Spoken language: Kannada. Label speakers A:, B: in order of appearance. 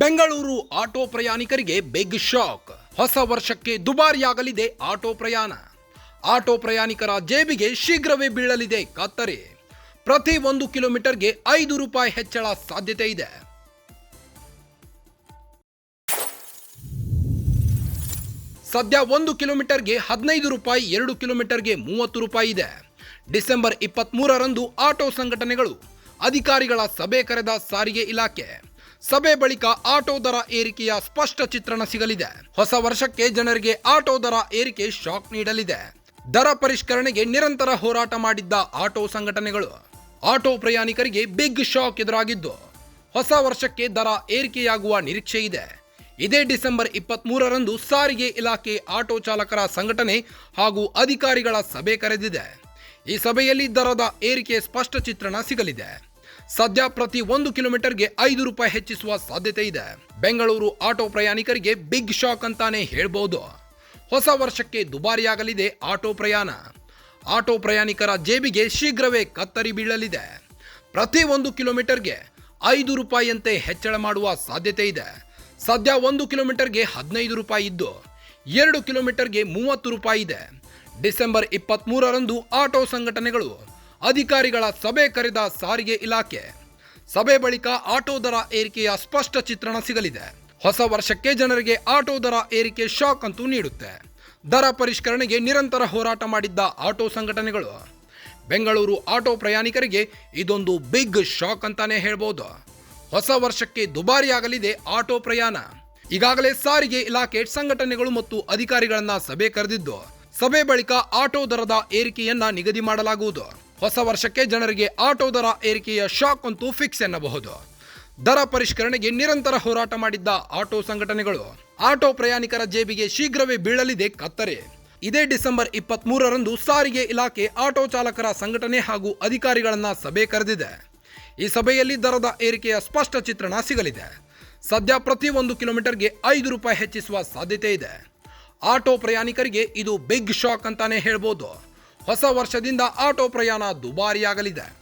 A: ಬೆಂಗಳೂರು ಆಟೋ ಪ್ರಯಾಣಿಕರಿಗೆ ಬಿಗ್ ಶಾಕ್. ಹೊಸ ವರ್ಷಕ್ಕೆ ದುಬಾರಿಯಾಗಲಿದೆ ಆಟೋ ಪ್ರಯಾಣ. ಆಟೋ ಪ್ರಯಾಣಿಕರ ಜೇಬಿಗೆ ಶೀಘ್ರವೇ ಬೀಳಲಿದೆ ಕತ್ತರಿ. ಪ್ರತಿ ಒಂದು ಕಿಲೋಮೀಟರ್ಗೆ ಐದು ರೂಪಾಯಿ ಹೆಚ್ಚಳ ಸಾಧ್ಯತೆ ಇದೆ. ಸದ್ಯ ಒಂದು ಕಿಲೋಮೀಟರ್ಗೆ ಹದಿನೈದು ರೂಪಾಯಿ, ಎರಡು ಕಿಲೋಮೀಟರ್ಗೆ ಮೂವತ್ತು ರೂಪಾಯಿ ಇದೆ. ಡಿಸೆಂಬರ್ ಇಪ್ಪತ್ತ್ಮೂರರಂದು ಆಟೋ ಸಂಘಟನೆಗಳು ಅಧಿಕಾರಿಗಳ ಸಭೆ ಕರೆದ ಸಾರಿಗೆ ಇಲಾಖೆ. ಸಭೆ ಬಳಿಕ ಆಟೋ ದರ ಏರಿಕೆಯ ಸ್ಪಷ್ಟ ಚಿತ್ರಣ ಸಿಗಲಿದೆ. ಹೊಸ ವರ್ಷಕ್ಕೆ ಜನರಿಗೆ ಆಟೋ ದರ ಏರಿಕೆ ಶಾಕ್ ನೀಡಲಿದೆ. ದರ ಪರಿಷ್ಕರಣೆಗೆ ನಿರಂತರ ಹೋರಾಟ ಮಾಡಿದ್ದ ಆಟೋ ಸಂಘಟನೆಗಳು. ಆಟೋ ಪ್ರಯಾಣಿಕರಿಗೆ ಬಿಗ್ ಶಾಕ್ ಎದುರಾಗಿದ್ದು. ಹೊಸ ವರ್ಷಕ್ಕೆ ದರ ಏರಿಕೆಯಾಗುವ ನಿರೀಕ್ಷೆ ಇದೆ. ಇದೇ ಡಿಸೆಂಬರ್ ಇಪ್ಪತ್ಮೂರರಂದು ಸಾರಿಗೆ ಇಲಾಖೆ ಆಟೋ ಚಾಲಕರ ಸಂಘಟನೆ ಹಾಗೂ ಅಧಿಕಾರಿಗಳ ಸಭೆ ಕರೆದಿದೆ. ಈ ಸಭೆಯಲ್ಲಿ ದರದ ಏರಿಕೆ ಸ್ಪಷ್ಟ ಚಿತ್ರಣ ಸಿಗಲಿದೆ. ಸದ್ಯ ಪ್ರತಿ ಒಂದು ಕಿಲೋಮೀಟರ್ಗೆ ಐದು ರೂಪಾಯಿ ಹೆಚ್ಚಿಸುವ ಸಾಧ್ಯತೆ ಇದೆ. ಬೆಂಗಳೂರು ಆಟೋ ಪ್ರಯಾಣಿಕರಿಗೆ ಬಿಗ್ ಶಾಕ್ ಅಂತಾನೆ ಹೇಳ್ಬೋದು. ಹೊಸ ವರ್ಷಕ್ಕೆ ದುಬಾರಿಯಾಗಲಿದೆ ಆಟೋ ಪ್ರಯಾಣ. ಆಟೋ ಪ್ರಯಾಣಿಕರ ಜೇಬಿಗೆ ಶೀಘ್ರವೇ ಕತ್ತರಿ ಬೀಳಲಿದೆ. ಪ್ರತಿ ಒಂದು ಕಿಲೋಮೀಟರ್ಗೆ ಐದು ರೂಪಾಯಿಯಂತೆ ಹೆಚ್ಚಳ ಮಾಡುವ ಸಾಧ್ಯತೆ ಇದೆ. ಸದ್ಯ ಒಂದು ಕಿಲೋಮೀಟರ್ಗೆ ಹದಿನೈದು ರೂಪಾಯಿ ಇದ್ದು, ಎರಡು ಕಿಲೋಮೀಟರ್ಗೆ ಮೂವತ್ತು ರೂಪಾಯಿ ಇದೆ. ಡಿಸೆಂಬರ್ ಇಪ್ಪತ್ಮೂರರಂದು ಆಟೋ ಸಂಘಟನೆಗಳು ಅಧಿಕಾರಿಗಳ ಸಭೆ ಕರೆದ ಸಾರಿಗೆ ಇಲಾಖೆ. ಸಭೆ ಬಳಿಕ ಆಟೋ ದರ ಏರಿಕೆಯ ಸ್ಪಷ್ಟ ಚಿತ್ರಣ ಸಿಗಲಿದೆ. ಹೊಸ ವರ್ಷಕ್ಕೆ ಜನರಿಗೆ ಆಟೋ ದರ ಏರಿಕೆ ಶಾಕ್ ಅಂತೂ ನೀಡುತ್ತೆ. ದರ ಪರಿಷ್ಕರಣೆಗೆ ನಿರಂತರ ಹೋರಾಟ ಮಾಡಿದ್ದ ಆಟೋ ಸಂಘಟನೆಗಳು. ಬೆಂಗಳೂರು ಆಟೋ ಪ್ರಯಾಣಿಕರಿಗೆ ಇದೊಂದು ಬಿಗ್ ಶಾಕ್ ಅಂತಾನೆ ಹೇಳ್ಬೋದು. ಹೊಸ ವರ್ಷಕ್ಕೆ ದುಬಾರಿಯಾಗಲಿದೆ ಆಟೋ ಪ್ರಯಾಣ. ಈಗಾಗಲೇ ಸಾರಿಗೆ ಇಲಾಖೆ ಸಂಘಟನೆಗಳು ಮತ್ತು ಅಧಿಕಾರಿಗಳನ್ನ ಸಭೆ ಕರೆದಿದ್ದು, ಸಭೆ ಬಳಿಕ ಆಟೋ ದರದ ಏರಿಕೆಯನ್ನ ನಿಗದಿ ಮಾಡಲಾಗುವುದು. ಹೊಸ ವರ್ಷಕ್ಕೆ ಜನರಿಗೆ ಆಟೋ ದರ ಏರಿಕೆಯ ಶಾಕ್ ಅಂತೂ ಫಿಕ್ಸ್ ಎನ್ನಬಹುದು. ದರ ಪರಿಷ್ಕರಣೆಗೆ ನಿರಂತರ ಹೋರಾಟ ಮಾಡಿದ್ದ ಆಟೋ ಸಂಘಟನೆಗಳು, ಆಟೋ ಪ್ರಯಾಣಿಕರ ಜೇಬಿಗೆ ಶೀಘ್ರವೇ ಬೀಳಲಿದೆ ಕತ್ತರೆ. ಇದೇ ಡಿಸೆಂಬರ್ ಇಪ್ಪತ್ತ್ ಮೂರರಂದು ಸಾರಿಗೆ ಇಲಾಖೆ ಆಟೋ ಚಾಲಕರ ಸಂಘಟನೆ ಹಾಗೂ ಅಧಿಕಾರಿಗಳನ್ನ ಸಭೆ ಕರೆದಿದೆ. ಈ ಸಭೆಯಲ್ಲಿ ದರದ ಏರಿಕೆಯ ಸ್ಪಷ್ಟ ಚಿತ್ರಣ ಸಿಗಲಿದೆ. ಸದ್ಯ ಪ್ರತಿ ಒಂದು ಕಿಲೋಮೀಟರ್ಗೆ ಐದು ರೂಪಾಯಿ ಹೆಚ್ಚಿಸುವ ಸಾಧ್ಯತೆ ಇದೆ. ಆಟೋ ಪ್ರಯಾಣಿಕರಿಗೆ ಇದು ಬಿಗ್ ಶಾಕ್ ಅಂತಾನೆ ಹೇಳ್ಬೋದು. ಹೊಸ ವರ್ಷದಿಂದ ಆಟೋ ಪ್ರಯಾಣ ದುಬಾರಿಯಾಗಲಿದೆ.